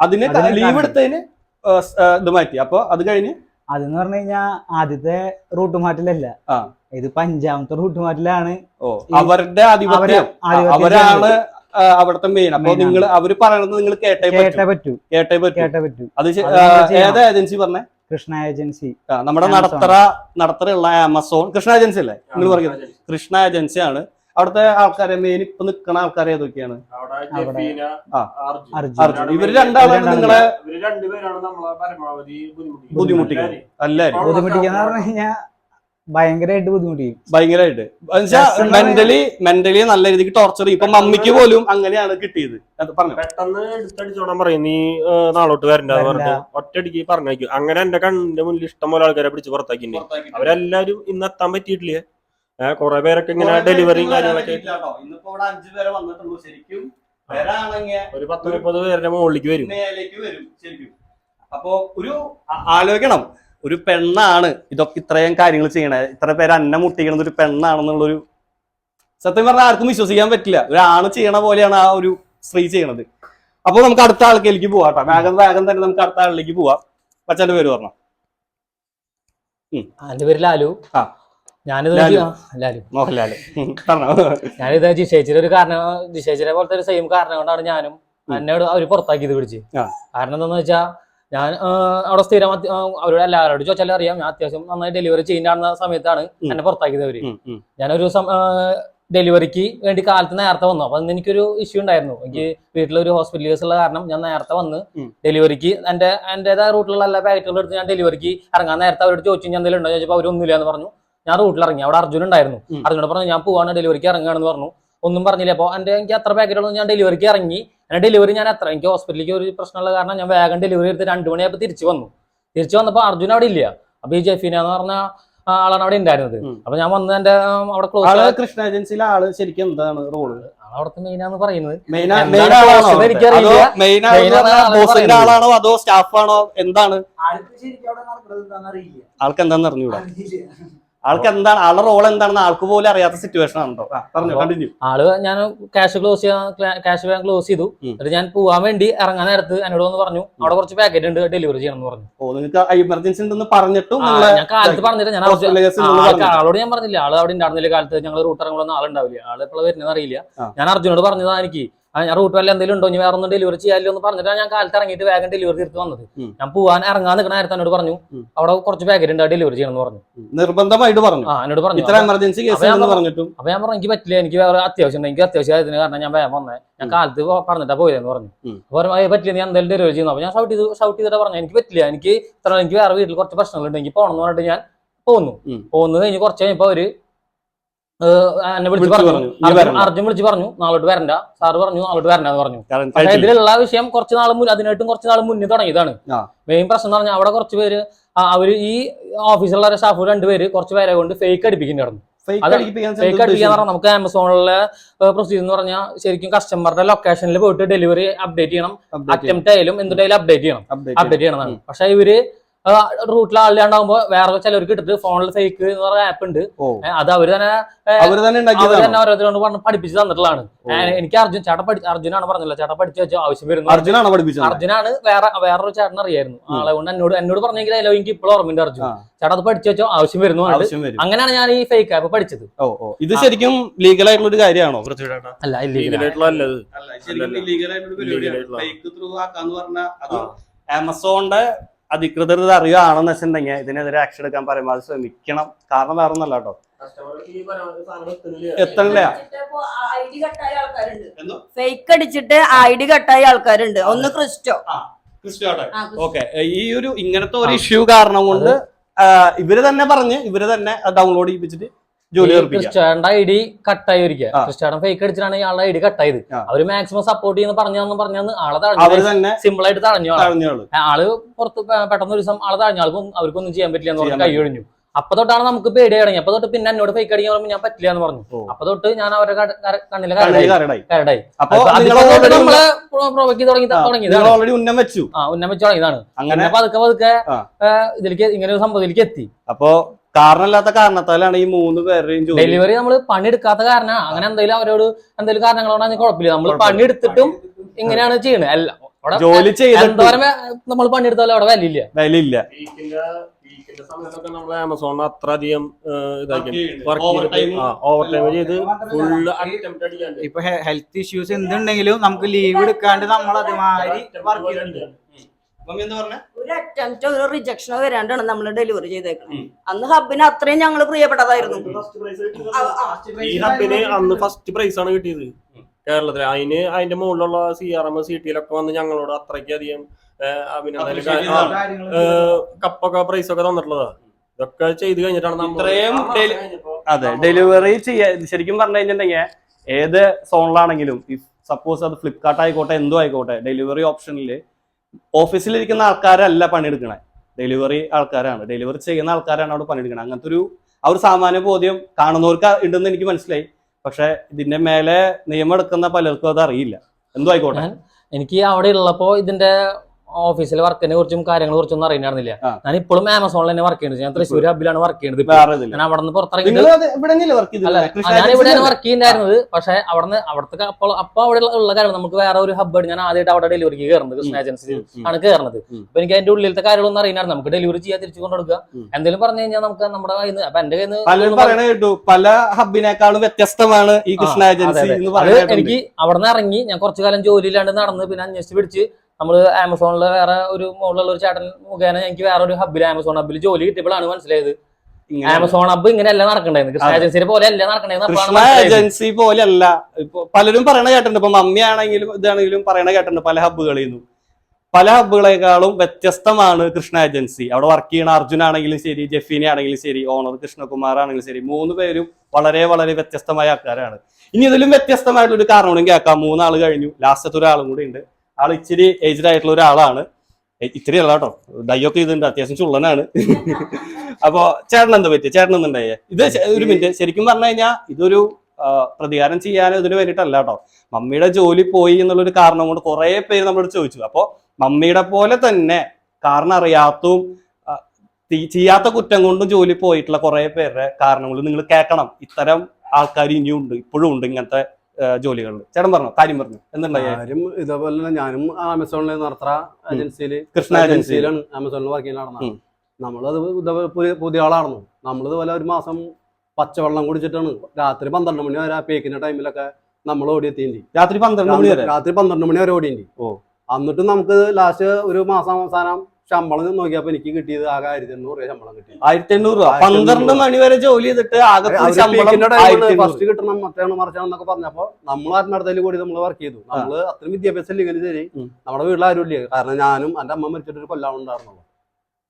അതിന് ലീവ്. എടുത്തതിന് ഇത് മാറ്റി. അപ്പൊ അത് കഴിഞ്ഞ് അതെന്ന് പറഞ്ഞു കഴിഞ്ഞാൽ ആദ്യത്തെ റൂട്ട് മാറ്റലല്ല. ഇത് പഞ്ചാമത്തെ റൂട്ട് മാറ്റലാണ്. ഓ അവരുടെ ആധിപത്യം. അവരാണ് അവിടുത്തെ മെയിൻ അപ്പൊ നിങ്ങൾ അവർ പറയണത് നിങ്ങൾ കേട്ടേ പറ്റൂ കേട്ടേ പറ്റൂ. കേട്ടേ പറ്റൂ. കേട്ടേ പറ്റൂ. അത്. ഏതാ ഏജൻസി പറഞ്ഞേ? കൃഷ്ണ ഏജൻസി നമ്മുടെ. നടത്തറ നടത്തറയുള്ള ആമസോൺ കൃഷ്ണ ഏജൻസി അല്ലേ നിങ്ങൾ പറയുന്നത് കൃഷ്ണ ഏജൻസി ആണ്. അവിടുത്തെ ആൾക്കാരെ മെയിൻ ഇപ്പൊ നിൽക്കുന്ന ആൾക്കാരെ ഏതൊക്കെയാണ്. അർജുൻ. ഇവർ രണ്ടാളാണ് രണ്ടാളും നിങ്ങളെ ബുദ്ധിമുട്ടിക്കുന്നത്. ബുദ്ധിമുട്ടിക്കുന്നത്. എല്ലാരും ബുദ്ധിമുട്ടിക്കുന്ന പറഞ്ഞു കഴിഞ്ഞാൽ ഭയങ്കരമായിട്ട് ബുദ്ധിമുട്ടിക്കും. ഭയങ്കരമായിട്ട് മെന്റലി മെന്റലി നല്ല രീതിക്ക് ടോർച്ചർ ഇപ്പൊ മമ്മിക്ക് പോലും അങ്ങനെയാണ് കിട്ടിയത്. പറഞ്ഞു? പെട്ടെന്ന് എടുത്തടിച്ചോണം പറയും. നീ നാളോട്ട് വരണ്ട. ഒറ്റയടിക്ക് പറഞ്ഞേക്കും അങ്ങനെ എന്റെ കണ്ണിന്റെ മുന്നിൽ ഇഷ്ടം പോലെ ആൾക്കാരെ പിടിച്ച് പുറത്താക്കിണ്ട് അവരെല്ലാരും ഇന്ന് എത്താൻ പറ്റിയിട്ടില്ലേ. കൊറേ പേരൊക്കെ ഇങ്ങനെ ഡെലിവറി കാര്യങ്ങളൊക്കെ ആയിട്ട് ഇന്നിപ്പോ ഇവിടെ അഞ്ചു പേരെ വന്നിട്ടുള്ളൂ ശരിക്കും. ഒരു പത്ത് മുപ്പത് പേരുടെ മുകളിലേക്ക് വരും. മേലേക്ക് വരും ശരിക്കും. അപ്പോ ഒരു ആലോചിക്കണം. ഒരു പെണ്ണാണ്. ഇതൊക്കെ ഇത്രയും കാര്യങ്ങൾ ചെയ്യണത് ഇത്ര പേര് അന്നം മുട്ടിക്കണത് ഒരു പെണ്ണാണെന്നുള്ളൊരു സത്യം പറഞ്ഞാൽ ആർക്കും വിശ്വസിക്കാൻ പറ്റില്ല. ഒരു ആണ് ചെയ്യണ പോലെയാണ് ആ ഒരു സ്ത്രീ ചെയ്യണത്. അപ്പോൾ നമുക്ക് അടുത്ത ആൾക്കിലേക്ക് പോവാം കേട്ടോ. വേഗം വേഗം തന്നെ നമുക്ക് അടുത്ത ആളിലേക്ക് പോവാം. പച്ചന്റെ പേര് പറഞ്ഞു? എന്റെ പേര് ലാലു. ആ. ഞാനിത് ലാലു. മോഹൻലാൽ ഞാനിത് ഒരു കാരണം ജിഷേച്ചിനെ പോലത്തെ ഒരു സെയിം കാരണം കൊണ്ടാണ് ഞാനും എന്നോട് അവർ പുറത്താക്കിയത് പിടിച്ച്. കാരണം എന്താന്ന് വെച്ചാ ഞാൻ അവിടെ സ്ഥിരം അവരോട് എല്ലാവരോടും ചോദിച്ചാലും അറിയാം. ഞാൻ അത്യാവശ്യം നന്നായി ഡെലിവറി ചെയ്യുന്ന സമയത്താണ്. എന്നെ പുറത്താക്കിയത് അവർ. ഞാനൊരു ഡെലിവറിക്ക് വേണ്ടി കാലത്ത് നേരത്തെ വന്നു. അപ്പൊ അന്ന് എനിക്കൊരു ഇഷ്യൂ ഉണ്ടായിരുന്നു. എനിക്ക് വീട്ടിലൊരു ഹോസ്പിറ്റൽ കേസ് ഉള്ള കാരണം ഞാൻ നേരത്തെ വന്ന് ഡെലിവറിക്ക് എന്റെ എന്റേതായ റൂട്ടിലുള്ള എല്ലാ പാക്കറ്റുകളും എടുത്ത് ഞാൻ ഡെലിവറിക്ക് ഇറങ്ങാൻ നേരത്തെ അവരോട് ചോദിച്ചു ഞാൻ എന്തെങ്കിലും ഉണ്ടോ? ചോദിച്ചപ്പോൾ അവരൊന്നുമില്ല എന്ന് പറഞ്ഞു. ഞാൻ റൂട്ടിൽ ഇറങ്ങി. അവിടെ അർജുൻ ഉണ്ടായിരുന്നു. അർജുനോട് പറഞ്ഞു ഞാൻ പോവാണ് ഡെലിവറിക്ക് ഇറങ്ങുകയാണെന്ന് പറഞ്ഞു. ഒന്നും പറഞ്ഞില്ല. അപ്പോൾ എന്റെ എനിക്ക് അത്ര പാക്കറ്റുകളൊന്നും ഞാൻ ഡെലിവറിക്ക് ഇറങ്ങി എന്നെ ഡെലിവറി ഞാൻ എത്ര? എനിക്ക് ഹോസ്പിറ്റലിലേക്ക് ഒരു പ്രശ്നമുള്ള കാരണം ഞാൻ വേഗം ഡെലിവറി എടുത്ത് രണ്ട് മണിയായപ്പോൾ തിരിച്ചു വന്നു. തിരിച്ചു വന്നപ്പോൾ അർജുൻ അവിടെ ഇല്ല. അപ്പൊ ഈ ജെഫീന എന്ന് പറഞ്ഞ ആളാണ് അവിടെ ഉണ്ടായിരുന്നത്. അപ്പൊ ഞാൻ വന്ന് എന്റെ അവിടെ ക്ലോസ് കൃഷ്ണ ഏജൻസിയിലെ ആൾ ശരിക്കും എന്താണ് റോൾ അവിടുത്തെ മെയിനാന്ന് പറയുന്നത്. എനിക്കറിയില്ല. ആളാണോ? അതോ സ്റ്റാഫ് ആണോ? എന്താണ്? ആൾക്ക് എന്താണെന്ന് അറിയില്ല. ആൾക്ക് എന്താണെന്ന് അറിഞ്ഞൂടാ. ആൾക്ക് എന്താണ് ആളുടെ റോൾ എന്താണെന്ന് ആൾക്ക് പോലും അറിയാത്ത സിറ്റുവേഷൻ ആണോ പറഞ്ഞു കണ്ടിന്യൂ ആൾ ഞാൻ ക്യാഷ് ക്ലോസ് ചെയ്യാൻ ക്യാഷ് ബാങ്ക് ക്ലോസ് ചെയ്തു. എന്നിട്ട് ഞാൻ പോവാൻ വേണ്ടി ഇറങ്ങാൻ നേരത്ത് എന്നോട് വന്ന് പറഞ്ഞു അവിടെ കുറച്ച് പാക്കറ്റ് ഉണ്ട് ഡെലിവറി ചെയ്യണം എന്ന് പറഞ്ഞു. ഓ നിങ്ങൾക്ക് എമർജൻസി ഉണ്ടെന്ന് പറഞ്ഞിട്ടും ഞാൻ കാലത്ത് പറഞ്ഞിട്ട് ഞാൻ. ആളോട് ഞാൻ പറഞ്ഞില്ല ആൾ അവിടെ ഉണ്ടായിരുന്നില്ല കാലത്ത് ഞങ്ങൾ റൂട്ട് ഇറങ്ങുന്ന ആളുണ്ടാവില്ല ആൾ എപ്പോഴും വരുന്നത് അറിയില്ല. ഞാൻ അർജുനോട് പറഞ്ഞതാണ് എനിക്ക് ആ, ഞാൻ റൂട്ട് വല്ല എന്തെങ്കിലും ഉണ്ടോ? ഇനി വേറെ ഒന്നും ഡെലിവറി ചെയ്യാമല്ലോ എന്ന് പറഞ്ഞിട്ടാണ് ഞാൻ കാലത്ത് ഇറങ്ങിയിട്ട് വേഗം ഡെലിവറി തീർത്ത് വന്നത്. ഞാൻ പോവാൻ ഇറങ്ങാൻ നിൽക്കുന്ന നേരത്തെ എന്നോട് പറഞ്ഞു. അവിടെ കുറച്ച് പാക്കറ്റ് ഉണ്ട് ഡെലിവറി ചെയ്യണം എന്ന് പറഞ്ഞു. നിർബന്ധമായിട്ട് പറഞ്ഞു. ആ എന്നോട് പറഞ്ഞു. ഇത്ര എമർജൻസി കേസ് പറഞ്ഞിട്ടും. അപ്പൊ ഞാൻ പറഞ്ഞു എനിക്ക് പറ്റില്ല എനിക്ക് വേറെ അത്യാവശ്യം ഉണ്ട് എനിക്ക് അത്യാവശ്യം ആയതിന് കാരണം ഞാൻ വേഗം വന്നേ. ഞാൻ. കാലത്ത് പറഞ്ഞിട്ടാ പോയതെന്ന് പറഞ്ഞു. അപ്പോൾ അപ്പൊ പറഞ്ഞു, "ഏയ് പറ്റില്ല ഞാൻ എന്തായാലും ഡെലിവറി ചെയ്യുന്നു. അപ്പൊ ഞാൻ ഷൗട്ട് ചെയ്ത് ഷൗട്ട് ചെയ്തിട്ട് പറഞ്ഞു എനിക്ക് പറ്റില്ല എനിക്ക് ഇത്ര എനിക്ക് വേറെ വീട്ടിൽ കുറച്ച് പ്രശ്നങ്ങളുണ്ട് എനിക്ക് പോകണം എന്ന് പറഞ്ഞിട്ട് ഞാൻ പോന്നു. പോകുന്നത് പോന്നു കഴിഞ്ഞ് കുറച്ച് കഴിഞ്ഞപ്പോ അവർ എന്നെ വിളിച്ചു പറഞ്ഞു. പറഞ്ഞു, "നീ അർജുൻ- വിളിച്ചു പറഞ്ഞു. നാളോട്ട് വരണ്ട. സാറ് പറഞ്ഞു നാളോട്ട് വരണ്ട എന്ന് പറഞ്ഞു. പക്ഷേ ഇതിലുള്ള വിഷയം കുറച്ച് നാൾ മുന്നേ അതിനായിട്ടും കുറച്ച് നാൾ മുന്നേ തുടങ്ങിയതാണ്. മെയിൻ പ്രശ്നം എന്ന് പറഞ്ഞാൽ അവിടെ കുറച്ച് പേര് അവർ ഈ ഓഫീസിലുള്ള സ്റ്റാഫ് രണ്ടുപേര് കുറച്ച് പേരെ കൊണ്ട് ഫേക്ക് അടിപ്പിക്കുന്നുണ്ടായിരുന്നു അടിപ്പിക്കാൻ ഫേക്ക് പറഞ്ഞാൽ നമുക്ക് ആമസോണിലെ പ്രൊസീജർ എന്ന് പറഞ്ഞാൽ ശരിക്കും കസ്റ്റമറുടെ ലൊക്കേഷനിൽ പോയിട്ട് ഡെലിവറി അപ്ഡേറ്റ് ചെയ്യണം. അറ്റംപ്റ്റ് ആയാലും എന്തുണ്ടായാലും അപ്ഡേറ്റ് ചെയ്യണം. അപ്ഡേറ്റ് ചെയ്യണം. ചെയ്യണമെന്നാണ് പക്ഷെ ഇവർ റൂട്ടിൽ ആളില്ലാണ്ടാവുമ്പോ വേറെ ചിലർക്ക് ഇട്ടിട്ട് ഫോണിൽ ഫേക്ക് എന്ന് പറഞ്ഞ ആപ്പ് ഉണ്ട്. അത് അവർ തന്നെ അവർ തന്നെ ഓരോരുത്തരോട് പറഞ്ഞ് പഠിപ്പിച്ച് തന്നിട്ടുള്ളതാണ്. എനിക്ക് അർജുൻ ചേട്ടൻ പഠി അർജുനാണ് പറഞ്ഞില്ല ചേട്ടൻ പഠിച്ചു വെച്ചോ ആവശ്യം വരുന്നു അർജുനാണ് പഠിപ്പിച്ചത്. അർജുനാണ് വേറെ വേറൊരു ചേട്ടൻ അറിയായിരുന്നു. ആളെ കൊണ്ട് എന്നോട് എന്നോട് പറഞ്ഞെങ്കിൽ എനിക്ക് ഇപ്പോഴും ഓർമ്മയുണ്ട് അർജുൻ. ചേട്ടാ അത് പഠിച്ചു വെച്ചോ ആവശ്യം വരുന്നു അങ്ങനെയാണ് ഞാൻ ഈ ഫേക്ക് ആപ്പ് പഠിച്ചത്. ഇത് ശരിക്കും ലീഗൽ ആയിട്ടുള്ള ഒരു കാര്യമാണോ? അല്ല ഇല്ലീഗൽ ആയിട്ടുള്ള ആമസോണിന്റെ അധികൃതർ ഇത് അറിയുകയാണെന്ന് വെച്ചിട്ടുണ്ടെങ്കിൽ ഇതിനെതിരെ ആക്ഷൻ എടുക്കാൻ പരമാവധി ശ്രമിക്കണം. കാരണം വേറെ ഒന്നല്ല കേട്ടോ. എത്തണില്ല? ഫേക്ക് അടിച്ചിട്ട് ഐ ഡി കട്ടായ ആൾക്കാരുണ്ട്. ഒന്ന് ക്രിസ്റ്റോ. ആ, ക്രിസ്റ്റോ. ഓക്കെ ഈ ഒരു ഇങ്ങനത്തെ ഒരു ഇഷ്യൂ കാരണം കൊണ്ട് ഇവർ തന്നെ പറഞ്ഞ് ഇവർ തന്നെ ഡൗൺലോഡ് ചെയ്യിപ്പിച്ചിട്ട് ക്രിസ്റ്റാന്റെ ഐ ഡി കട്ടായി ഒരിക്കുക ആ. ഫേക്ക് അടിച്ചിട്ടാണ് ഇയാളുടെ ഐ ഡി കട്ടായത്. അവർ മാക്സിമം സപ്പോർട്ട് ചെയ്യുന്ന പറഞ്ഞു പറഞ്ഞു ആളെ തന്നെ സിമ്പിൾ ആയിട്ട് തടഞ്ഞു ആൾ. പുറത്ത് പെട്ടെന്ന് ഒരു ദിവസം ആളെ തടഞ്ഞു ആൾക്കും അവർക്കൊന്നും ചെയ്യാൻ പറ്റില്ല എന്ന് പറഞ്ഞ് കൈ ഒഴിഞ്ഞു. അപ്പൊ തൊട്ടാണ് നമുക്ക് പേടി തുടങ്ങി. അപ്പൊ തൊട്ട് പിന്നെ എന്നോട് ഫേക്ക് അടിക്കാൻ പറയുമ്പോൾ ഞാൻ പറ്റില്ല എന്ന് പറഞ്ഞു. അപ്പൊ തൊട്ട് ഞാൻ അവരുടെ കണ്ണിലെ കരടായി. നമ്മളെ പ്രൊവോക്ക് തുടങ്ങി തുടങ്ങിയതാണ്. ഓൾറെഡി ഉന്നം വെച്ചു. ആ ഉന്നമിച്ച് തുടങ്ങിയതാണ്. അങ്ങനെ പതുക്കെ പതുക്കെ ഇതിലേക്ക് ഇങ്ങനെ ഒരു സംഭവത്തിലേക്ക് എത്തി. അപ്പോ കാരണമില്ലാത്ത കാരണത്താലാണ് ഈ മൂന്ന് പേരുടെയും ജോലി. ഡെലിവറി നമ്മൾ പണിയെടുക്കാത്ത കാരണം. അങ്ങനെ എന്തെങ്കിലും അവരോട് എന്തെങ്കിലും കാരണങ്ങളോടാണെങ്കിൽ കുഴപ്പമില്ല. നമ്മൾ. പണിയെടുത്തിട്ടും ഇങ്ങനെയാണ് ചെയ്യണത് അല്ല ജോലി എന്തോരം നമ്മൾ പണിയെടുത്താലും അവിടെ വിലയില്ല. വിലയില്ല. സമയത്തൊക്കെ നമ്മൾ അത്ര അധികം ഓവർ ടൈം ചെയ്ത് ഫുൾ ഇപ്പൊ ഹെൽത്ത് ഇഷ്യൂസ് എന്തുണ്ടെങ്കിലും നമുക്ക് ലീവ് എടുക്കാണ്ട് നമ്മൾ അതുമാതിരി വർക്ക് ചെയ്തിട്ടുണ്ട് ഒരു അറ്റംപ്റ്റോ ഒരു റിജക്ഷനോ വരാണ്ടാണ് നമ്മൾ ഡെലിവറി ചെയ്തേക്കുന്നത് അന്ന് ഹബിന് അത്രയും ഞങ്ങൾ പ്രിയപ്പെട്ടതായിരുന്നു. ഈ ഹബിന് അന്ന് ഫസ്റ്റ് പ്രൈസ് ആണ് കിട്ടിയത്. കേരളത്തിൽ അതിന് അതിന്റെ മുകളിലുള്ള സി ആർ എം സി ടിയിലൊക്കെ വന്ന് ഞങ്ങളോട് അത്രയ്ക്ക് അധികം കപ്പൊക്കെ പ്രൈസ് ഒക്കെ തന്നിട്ടുള്ളതാ. ഇതൊക്കെ ചെയ്ത് കഴിഞ്ഞിട്ടാണ് നമ്മൾ അതെ ഡെലിവറി ചെയ്യാ ശരിക്കും പറഞ്ഞു കഴിഞ്ഞിട്ടുണ്ടെങ്കിൽ ഏത് സോണിലാണെങ്കിലും സപ്പോസ് അത് ഫ്ലിപ്കാർട്ട് ആയിക്കോട്ടെ എന്തോ ആയിക്കോട്ടെ ഡെലിവറി ഓപ്ഷനിൽ ഓഫീസിലിരിക്കുന്ന ആൾക്കാരല്ല പണിയെടുക്കണേ. ഡെലിവറി ആൾക്കാരാണ്. ഡെലിവറി ചെയ്യുന്ന ആൾക്കാരാണ് അവിടെ പണിയെടുക്കണത് അങ്ങനത്തെ ഒരു ആ ഒരു സാമാന്യ ബോധ്യം കാണുന്നവർക്ക് ഉണ്ടെന്ന് എനിക്ക് മനസ്സിലായി. പക്ഷെ ഇതിന്റെ മേലെ നിയമം എടുക്കുന്ന പലർക്കും അത് അറിയില്ല. എന്തോ ആയിക്കോട്ടെ. എനിക്ക് അവിടെ ഉള്ളപ്പോ ഇതിന്റെ ഓഫീസിലെ വർക്കിനെ കുറിച്ചും കാര്യങ്ങളെ കുറിച്ചും ഒന്നും അറിയണ്ടായിരുന്നില്ല ഞാൻ ഇപ്പോഴും ആമസോണിൽ തന്നെ വർക്ക് ചെയ്യുന്നത് ഞാൻ തൃശ്ശൂർ ഹബിലാണ് വർക്ക് ചെയ്യുന്നത് ഞാൻ അവിടെ നിന്ന് പുറത്തിറങ്ങി ഞാൻ ഇവിടെയാണ് വർക്ക് ചെയ്യുന്നുണ്ടായിരുന്നത്. പക്ഷെ അവിടെ അവിടുത്തെ അപ്പോൾ അപ്പൊ അവിടെ ഉള്ള കാര്യം നമുക്ക് വേറെ ഒരു ഹബ്ബാണ് ഞാൻ ആദ്യമായിട്ട് അവിടെ ഡെലിവറിക്ക് കയറുന്നത് കൃഷ്ണ ഏജൻസി ആണ് കയറുന്നത്. അപ്പൊ എനിക്ക് അതിന്റെ ഉള്ളിലത്തെ കാര്യങ്ങളൊന്നും അറിയാനാണ് നമുക്ക് ഡെലിവറി ചെയ്യാൻ തിരിച്ചു കൊണ്ടുകൊടുക്കുക. എന്തെങ്കിലും പറഞ്ഞു കഴിഞ്ഞാൽ നമുക്ക് നമ്മുടെ കയ്യിൽ അപ്പൊ എന്റെ കയ്യിൽ കേട്ടു. പല ഹബിനേക്കാളും വ്യത്യസ്തമാണ് ഈ കൃഷ്ണ ഏജൻസി എനിക്ക് അവിടെ നിന്ന് ഇറങ്ങി ഞാൻ കുറച്ചു കാലം ജോലിയില്ലാണ്ട് നടന്ന് പിന്നെ അന്വേഷിച്ച് പിടിച്ച് നമ്മൾ ആമസോണിൽ വേറെ ഒരു മുകളിലുള്ള ഒരു ചേട്ടൻ മുഖേന എനിക്ക് വേറെ ഒരു ഹബ്ബിൽ ആമസോൺ ഹബ്ബിൽ ജോലി കിട്ടിയപ്പോഴാണ് മനസ്സിലായത്. ആമസോൺ ഹബ്ബ് ഇങ്ങനെയല്ല നടക്കണ്ടായിരുന്നു. കൃഷ്ണ ഏജൻസി ഏജൻസിയെ പോലെ അല്ല നടക്കണ്ടായിരുന്നു. ഏജൻസി പോലെയല്ല. ഇപ്പൊ പലരും പറയണ കേട്ടിട്ടുണ്ട്. ഇപ്പൊ മമ്മി ആണെങ്കിലും ഇതാണെങ്കിലും പറയണ കേട്ടിട്ടുണ്ട് പല ഹബ്ബുകളിൽ നിന്നും പല ഹബ്ബുകളെക്കാളും വ്യത്യസ്തമാണ് കൃഷ്ണ ഏജൻസി അവിടെ വർക്ക് ചെയ്യണ അർജുൻ ആണെങ്കിലും ശരി ജെഫീനെ ആണെങ്കിലും ശരി ഓണർ കൃഷ്ണകുമാർ ആണെങ്കിലും ശരി മൂന്ന് പേരും വളരെ വളരെ വ്യത്യസ്തമായ ആൾക്കാരാണ്. ഇനി ഇതിലും വ്യത്യസ്തമായിട്ടുള്ള ഒരു കാരണവും കേൾക്കാം. മൂന്നാൾ കഴിഞ്ഞു. ലാസ്റ്റത്തെ ഒരാളും കൂടി ഉണ്ട്. ആൾ ഇച്ചിരി ഏജ്ഡ് ആയിട്ടുള്ള ഒരാളാണ്. ഇത്രയല്ല ഇത്തിരി അല്ല കേട്ടോ. ഡൈയൊക്കെ ചെയ്തിട്ടുണ്ട് അത്യാവശ്യം ചുള്ളനാണ്. അപ്പോ ചേട്ടൻ എന്താ പറ്റിയ? ചേട്ടൻ എന്തുണ്ടായേ ഇത് ഒരു മിനിറ്റ്. ശരിക്കും പറഞ്ഞു കഴിഞ്ഞാൽ ഇതൊരു പ്രതികാരം ചെയ്യാൻ ഇതിന് വേണ്ടിയിട്ടല്ല കേട്ടോ. മമ്മിയുടെ ജോലി പോയി എന്നുള്ളൊരു കാരണം കൊണ്ട് കുറെ പേര് നമ്മളോട് ചോദിച്ചു. അപ്പോ മമ്മിയുടെ പോലെ തന്നെ കാരണം അറിയാത്തും ചെയ്യാത്ത കുറ്റം കൊണ്ടും ജോലി പോയിട്ടുള്ള കുറെ പേരുടെ കാരണങ്ങൾ നിങ്ങൾ കേൾക്കണം. ഇത്തരം ആൾക്കാർ ഇനിയും ഉണ്ട്. ഇപ്പോഴും ഉണ്ട് ഇങ്ങനത്തെ ജോലികളിൽ ചേട്ടൻ പറഞ്ഞു? കാര്യം പറഞ്ഞു? എന്തുണ്ടായി? കാര്യം ഇതേപോലെ തന്നെ ഞാനും ആമസോണിൽ നടത്തുന്ന ഏജൻസിയിൽ കൃഷ്ണ ഏജൻസിയിലാണ് ആമസോണിൽ വർക്ക് ചെയ്യുന്ന നടന്നത്. നമ്മളത് ഇതേപോലെ പുതിയ പുതിയ ആളായിരുന്നു നമ്മളിതുപോലെ ഒരു മാസം പച്ചവെള്ളം കുടിച്ചിട്ടാണ്. രാത്രി പന്ത്രണ്ട് മണി വരെ പേക്കിന്റെ ടൈമിലൊക്കെ നമ്മൾ ഓടിയെത്തിയിട്ടുണ്ട്. രാത്രി പന്ത്രണ്ട് മണി വരെ? രാത്രി പന്ത്രണ്ട് മണി വരെ ഓടിയിട്ടുണ്ട്. ഓ. എന്നിട്ട് നമുക്ക് ലാസ്റ്റ് ഒരു മാസം അവസാനം ശമ്പളം നോക്കിയപ്പോ എനിക്ക് കിട്ടിയത് ആകെ ആയിരത്തി എണ്ണൂറ് രൂപ ശമ്പളം കിട്ടി. ആയിരത്തി എണ്ണൂറ് രൂപ. പന്ത്രണ്ട് മണി വരെ ജോലി ചെയ്തിട്ട് ആകെ ഫസ്റ്റ് കിട്ടണം മറ്റേ മറിച്ചാണ് എന്നൊക്കെ പറഞ്ഞപ്പോ നമ്മൾ ആത്മാർത്ഥയിൽ കൂടി നമ്മൾ വർക്ക് ചെയ്തു. നമ്മൾ അത്രയും വിദ്യാഭ്യാസം ഇല്ലെങ്കിൽ ശരി. നമ്മുടെ വീട്ടിൽ ആരും ഇല്ലേ കാരണം ഞാനും എന്റെ അമ്മ മരിച്ചിട്ട് ഒരു കൊല്ലം ഉണ്ടായിരുന്നുള്ളൂ.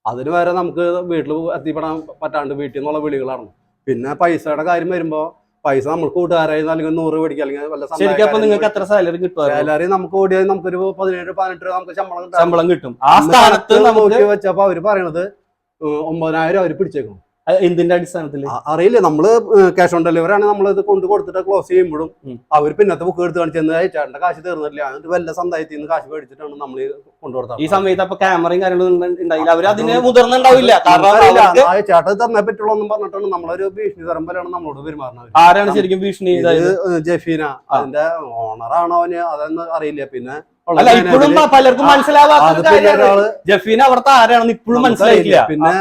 അതിന് വരെ നമുക്ക് വീട്ടിൽ എത്തിപ്പെടാൻ പറ്റാണ്ട് വീട്ടിൽ നിന്നുള്ള വിളികളാണ് പിന്നെ പൈസയുടെ കാര്യം വരുമ്പോ പൈസ നമ്മൾ കൂട്ടുകാരായിരുന്നു അല്ലെങ്കിൽ നൂറ് മേടിക്കുക അല്ലെങ്കിൽ വല്ല ശരിക്കും നിങ്ങൾക്ക് എത്ര സാലറി കിട്ടും സാലറി നമുക്ക് ഓടിയാൽ നമുക്കൊരു പതിനേഴ് പതിനെട്ട് രൂപ നമുക്ക് ശമ്പളം ശമ്പളം കിട്ടും. ആ സ്ഥാനത്ത് നമുക്ക് വെച്ചപ്പോ അവർ പറയണത് ഒമ്പതിനായിരം അവർ പിടിച്ചേക്കണം എന്തിന്റെ അടിസ്ഥാനത്തിൽ അറിയില്ല. നമ്മൾ ക്യാഷ് ഓൺ ഡെലിവറി ആണ് നമ്മൾ ഇത് കൊണ്ട് കൊടുത്തിട്ട് ക്ലോസ് ചെയ്യുമ്പോഴും. അവർ പിന്നത്തെ ബുക്ക് എടുത്ത് കാണിച്ചെന്ന് ചേട്ടന്റെ കാശ് തീർന്നില്ല എന്നിട്ട് വല്ല സന്തായത്തിൽ നിന്ന് കാശ് മേടിച്ചിട്ടാണ് നമ്മൾ കൊണ്ടുകൊടുത്തത് ഈ സമയത്ത് അപ്പൊ ക്യാമറയും കാര്യങ്ങളും ഉണ്ടായില്ല അവർ അതിന് മുതിർന്നുണ്ടാവില്ല. ചേട്ടൻ തന്നെ പറ്റുള്ളൂ എന്നും പറഞ്ഞിട്ടാണ് നമ്മളൊരു ഭീഷണി തരം പോലെയാണ് നമ്മളോട് പെരുമാറുന്നത്. ആരാണ് ശരിക്കും ഭീഷണി ജഫീന. അതിന്റെ ഓണറാണോ അവന്? അതെന്ന് അറിയില്ല. പിന്നെ അല്ല ഇപ്പോഴും പലർക്കും മനസ്സിലാവാത്ത ജഫീൻ അവിടുത്തെ ആരാണെന്ന് ഇപ്പോഴും മനസ്സിലായില്ല പിന്നെ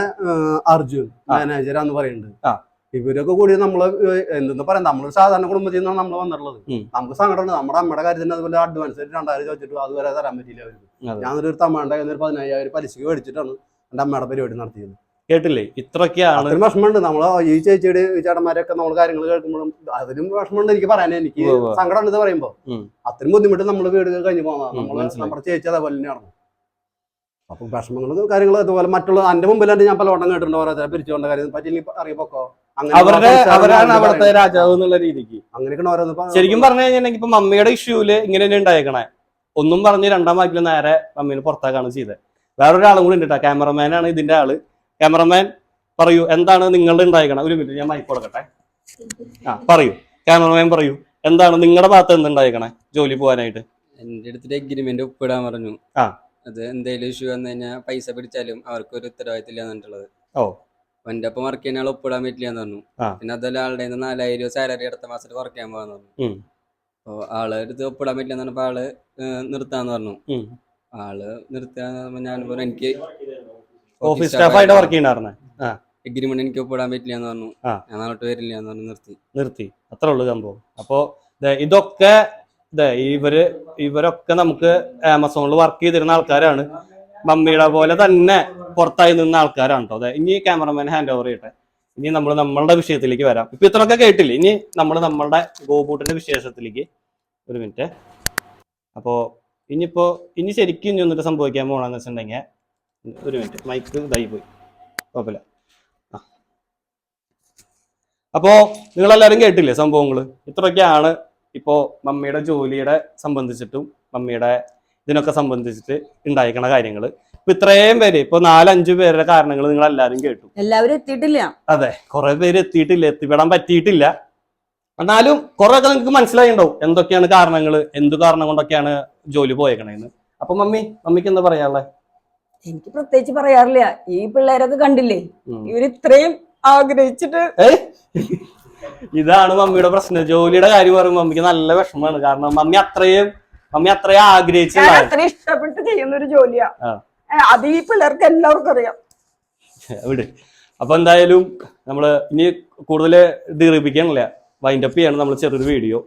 അർജുൻ. മാനേജരാന്ന് പറയുന്നുണ്ട്. ഇവരൊക്കെ കൂടി നമ്മൾ എന്തെന്ന് പറയാം നമ്മൾ സാധാരണ കുടുംബത്തിൽ നിന്നാണ് നമ്മൾ വന്നിട്ടുള്ളത്. നമുക്ക് സങ്കടമുണ്ട്. നമ്മുടെ അമ്മയുടെ കാര്യത്തിന് അതുപോലെ അഡ്വാൻസ് ആയിട്ട് രണ്ടായിരം ചോദിച്ചിട്ട് അതുവരെ തരാൻ പറ്റിയില്ല അവർക്ക്. ഞാനൊരു ഞാൻ ഒരു പതിനയ്യായിരം പലിശക്ക് മേടിച്ചിട്ടാണ് എന്റെ അമ്മയുടെ പരിപാടി നടത്തിയത്. കേട്ടില്ലേ? ഇത്രയൊക്കെയാണ് വിഷമമുണ്ട്. നമ്മൾ ഈ ചേച്ചിയുടെ ചേട്ടന്മാരൊക്കെ നമ്മൾ കാര്യങ്ങൾ കേൾക്കുമ്പോഴും അതിനും വിഷമമുണ്ട് എനിക്ക് പറയാനേ. എനിക്ക്. സങ്കടം ഇത് പറയുമ്പോ. അത്രയും ബുദ്ധിമുട്ട് നമ്മൾ വീട് കഴിഞ്ഞു നമ്മൾ മനസ്സിലായി. നമ്മുടെ ചേച്ചി അതേപോലെ തന്നെയാണ്. അപ്പൊ വിഷമങ്ങളും കാര്യങ്ങളും അതുപോലെ മറ്റുള്ള എന്റെ മുമ്പിലാണ്ട് ഞാൻ പലവട്ടം കേട്ടിട്ടുണ്ട് ഓരോരുത്തരെ പിരിച്ചുകൊണ്ട കാര്യം. പറ്റി അറിയപ്പോക്കോ? അവരുടെ അവരാണ് നമ്മൾ അവിടുത്തെ രാജാവ് എന്നുള്ള രീതിക്ക്. അങ്ങനെയൊക്കെ ഓരോന്ന് ശരിക്കും പറഞ്ഞു കഴിഞ്ഞിട്ടുണ്ടെങ്കിൽ ഇപ്പൊ മമ്മിയുടെ ഇഷ്യൂൽ ഇങ്ങനെ തന്നെ ഉണ്ടായേക്കണേ. ഒന്നും പറഞ്ഞ് രണ്ടാം വാക്കിൽ നേരെ മമ്മീനെ പുറത്താക്കാണ് ചെയ്തത് വേറൊരാളും കൂടി ഉണ്ട് കേട്ടോ ക്യാമറമാനാണ് ഇതിന്റെ ആൾ. ക്യാമറമാൻ പറയൂ എന്താണ് നിങ്ങളുടെ ഉണ്ടായിക്കണം ഒരു മിനിറ്റ് ഞാൻ മൈക്ക് കൊടുക്കട്ടെ ആ പറയൂ ക്യാമറമാൻ പറയൂ എന്താണ് നിങ്ങളുടെ ഭാഗത്ത് എന്തുണ്ടായിക്കണേ ജോലി പോകാനായിട്ട് എന്റെ അടുത്തിട്ട് എഗ്രിമെന്റ് ഒപ്പിടാൻ പറഞ്ഞു ആ. അത് എന്തെങ്കിലും ഇഷ്യൂ വന്നു കഴിഞ്ഞാൽ പൈസ പിടിച്ചാലും അവർക്ക് ഒരു ഉത്തരവാദിത്തമില്ല എന്നിട്ടുള്ളത് ഓ. എന്റെ ഒപ്പം വർക്ക് ചെയ്യുന്ന ആൾ ഒപ്പിടാൻ പറ്റില്ല എന്ന് പറഞ്ഞു ആ. പിന്നെ അതല്ല ആളുടെ കയ്യിന്ന് നാലായിരം രൂപ സാലറി അടുത്ത മാസം വർക്ക് ചെയ്യാൻ പോകാന്ന് പറഞ്ഞു ഉം. അപ്പൊ ആൾ അടുത്ത് ഒപ്പിടാൻ പറ്റില്ല എന്ന് പറഞ്ഞപ്പോ ആൾ ഏഹ് നിർത്താന്ന് പറഞ്ഞു ഉം. ആൾ നിർത്താന്ന് പറഞ്ഞപ്പോ ഞാൻ പറഞ്ഞു എനിക്ക് ഓഫീസ് സ്റ്റാഫായിട്ട് വർക്ക് ചെയ്യണായിരുന്നേ? എഗ്രിമെന്റ് എനിക്ക് ഒപ്പിടാൻ പറ്റില്ല എന്ന് പറഞ്ഞു. ആ. ഞാൻ നാളോട്ട് വരില്ല എന്ന് പറഞ്ഞു നിർത്തി. നിർത്തി. അത്രേ ഉള്ളൂ സംഭവം. അപ്പോ ദേ ഇതൊക്കെ ദേ ഇവർ ഇവരൊക്കെ നമുക്ക് ആമസോണിൽ വർക്ക് ചെയ്തിരുന്ന ആൾക്കാരാണ്. മമ്മിയുടെ പോലെ തന്നെ പുറത്തായി നിന്ന ആൾക്കാരാണ് കേട്ടോ അതെ ഇനി ക്യാമറമാൻ ഹാൻഡ് ഓവർ ചെയ്യട്ടെ. ഇനി നമ്മൾ നമ്മളുടെ വിഷയത്തിലേക്ക് വരാം. ഇപ്പൊ ഇത്രയൊക്കെ കേട്ടില്ലേ? ഇനി നമ്മൾ നമ്മളുടെ ഗോപൂട്ടിന്റെ വിശേഷത്തിലേക്ക് ഒരു മിനിറ്റ്. അപ്പോ ഇനിയിപ്പോ ഇനി ശരിക്കും ഇനി ഒന്നിട്ട് സംഭവിക്കാൻ പോകണമെന്ന് വെച്ചിട്ടുണ്ടെങ്കിൽ ഒരു മിനിറ്റ്. മൈക്ക് ഇതായി പോയി. കുഴപ്പമില്ല. ആ. അപ്പോ നിങ്ങളെല്ലാവരും കേട്ടില്ലേ സംഭവങ്ങൾ ഇത്രയൊക്കെയാണ് ഇപ്പോൾ മമ്മിയുടെ ജോലിയുടെ സംബന്ധിച്ചിട്ടും മമ്മിയുടെ ഇതിനൊക്കെ സംബന്ധിച്ചിട്ട് ഉണ്ടായിക്കണ കാര്യങ്ങൾ ഇപ്പൊ ഇത്രയും പേര് ഇപ്പൊ നാലഞ്ചു പേരുടെ കാരണങ്ങൾ നിങ്ങൾ എല്ലാവരും കേട്ടു. എല്ലാവരും എത്തിയിട്ടില്ല. അതെ കുറെ പേര് എത്തിയിട്ടില്ല എത്തിപ്പെടാൻ പറ്റിയിട്ടില്ല. എന്നാലും കുറെ ഒക്കെ നിങ്ങൾക്ക് മനസ്സിലായിണ്ടാവും എന്തൊക്കെയാണ് കാരണങ്ങൾ എന്ത് കാരണം കൊണ്ടൊക്കെയാണ് ജോലി പോയേക്കണേന്ന്. അപ്പൊ മമ്മി മമ്മിക്ക് എന്താ പറയാനുള്ളത് എനിക്ക് പ്രത്യേകിച്ച് പറയാറില്ല. ഈ പിള്ളേരൊക്കെ കണ്ടില്ലേ? ഇവർ ഇത്രയും ആഗ്രഹിച്ചിട്ട് ഇതാണ് മമ്മിയുടെ പ്രശ്നം. ജോലിയുടെ കാര്യം പറയുമ്പോൾ മമ്മിക്ക് നല്ല വിഷമമാണ്. കാരണം മമ്മി അത്രയും മമ്മി അത്രയും ആഗ്രഹിച്ചു ഇഷ്ടപ്പെട്ട് ചെയ്യുന്ന ഒരു ജോലിയാ അത് ഈ പിള്ളേർക്ക് എല്ലാവർക്കും അറിയാം. വിട്. അപ്പൊ എന്തായാലും നമ്മൾ ഇനി കൂടുതൽ ദീർഘിപ്പിക്കാനില്ല. വൈൻഡപ്പ് ചെയ്യാണ് നമ്മൾ ചെറിയൊരു വീഡിയോ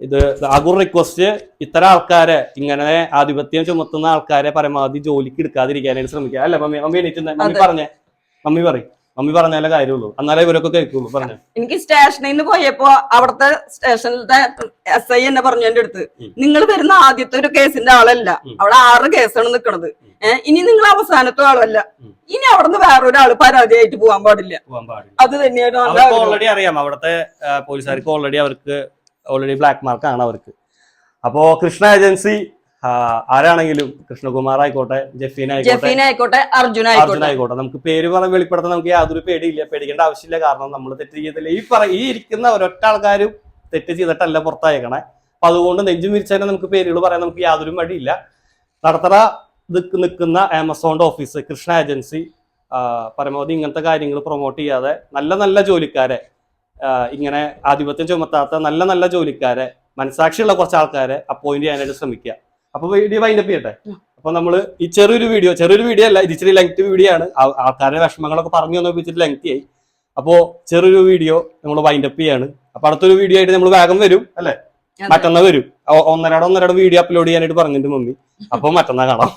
ഇത് ആകൂർ റിക്വസ്റ്റ് ഇത്തരം ആൾക്കാരെ ഇങ്ങനെ ആധിപത്യം ചുമത്തുന്ന ആൾക്കാരെ പരമാവധി ജോലിക്ക് എടുക്കാതിരിക്കാനായിട്ട് ശ്രമിക്കുക. അല്ല മമ്മി? മമ്മി എണീറ്റ്. മമ്മി. പറഞ്ഞേ. മമ്മി പറയും. മമ്മി പറഞ്ഞാലേ കാര്യമുള്ളൂ. എന്നാലേ ഇവരൊക്കെ കേൾക്കുള്ളൂ. പറഞ്ഞു. എനിക്ക് സ്റ്റേഷനിൽ നിന്ന് പോയപ്പോ അവിടുത്തെ സ്റ്റേഷനിലത്തെ എസ് ഐ എന്നെ പറഞ്ഞു എന്റെ അടുത്ത്. നിങ്ങൾ വരുന്ന ആദ്യത്തെ ഒരു കേസിന്റെ ആളല്ല. അവിടെ ആറ് കേസാണ് നിൽക്കുന്നത് ഇനി നിങ്ങൾ അവസാനത്തെ ആളല്ല. ഇനി അവിടുന്ന് വേറൊരാൾ പരാതിയായിട്ട് പോകാൻ പാടില്ല. അത് തന്നെയാണ് ഓൾറെഡി അറിയാം. അവിടുത്തെ പോലീസുകാർക്ക് ഓൾറെഡി അവർക്ക് ഓൾറെഡി ബ്ലാക്ക് മാർക്കാണ് അവർക്ക്. അപ്പോ കൃഷ്ണ ഏജൻസി ആരാണെങ്കിലും കൃഷ്ണകുമാർ ആയിക്കോട്ടെ ജഫീൻ ആയിക്കോട്ടെ അർജുന ആയിക്കോട്ടെ. നമുക്ക് പേര് പറഞ്ഞ് വെളിപ്പെടുത്താൻ നമുക്ക് യാതൊരു പേടിയില്ല പേടിക്കേണ്ട ആവശ്യമില്ല. കാരണം നമ്മൾ തെറ്റ് ചെയ്തില്ല ഈ പറ ഈ ഇരിക്കുന്ന ഒരൊറ്റ ആൾക്കാരും തെറ്റ് ചെയ്തിട്ടല്ല പുറത്തായേക്കണേ. അപ്പൊ അതുകൊണ്ട് നെഞ്ചും വിരിച്ചതിനെ നമുക്ക് പേരുകൾ പറയാൻ നമുക്ക് യാതൊരു മടിയില്ല. നടത്തറ നിൽക്കുന്ന ആമസോണിന്റെ ഓഫീസ് കൃഷ്ണ ഏജൻസി പരമാവധി ഇങ്ങനത്തെ കാര്യങ്ങൾ പ്രൊമോട്ട് ചെയ്യാതെ നല്ല നല്ല ജോലിക്കാരെ ഇങ്ങനെ ആധിപത്യം ചുമത്താത്ത നല്ല നല്ല ജോലിക്കാരെ മനസാക്ഷിയുള്ള കുറച്ച് ആൾക്കാരെ അപ്പോയിന്റ് ചെയ്യാനായിട്ട് ശ്രമിക്കുക. അപ്പൊ വീഡിയോ വൈൻഡപ്പ് ചെയ്യട്ടെ? അപ്പൊ നമ്മൾ ഈ ചെറിയൊരു വീഡിയോ ചെറിയൊരു വീഡിയോ അല്ല ഇത് ഇച്ചിരി ലെങ്ത് വീഡിയോ ആണ്. ആൾക്കാരുടെ വിഷമങ്ങളൊക്കെ പറഞ്ഞു തന്നെ ഇച്ചിരി ലെങ്തി ആയി. അപ്പോ ചെറിയൊരു വീഡിയോ നമ്മൾ വൈൻഡപ്പ് ചെയ്യാണ്. അപ്പൊ അടുത്തൊരു വീഡിയോ ആയിട്ട് നമ്മൾ വേഗം വരും അല്ലെ. മറ്റന്നാ വരും. ഒന്നരാടം ഒന്നരാടം വീഡിയോ അപ്ലോഡ് ചെയ്യാനായിട്ട് പറഞ്ഞിട്ടുണ്ട് മമ്മി. അപ്പൊ മറ്റന്നാ കാണാം.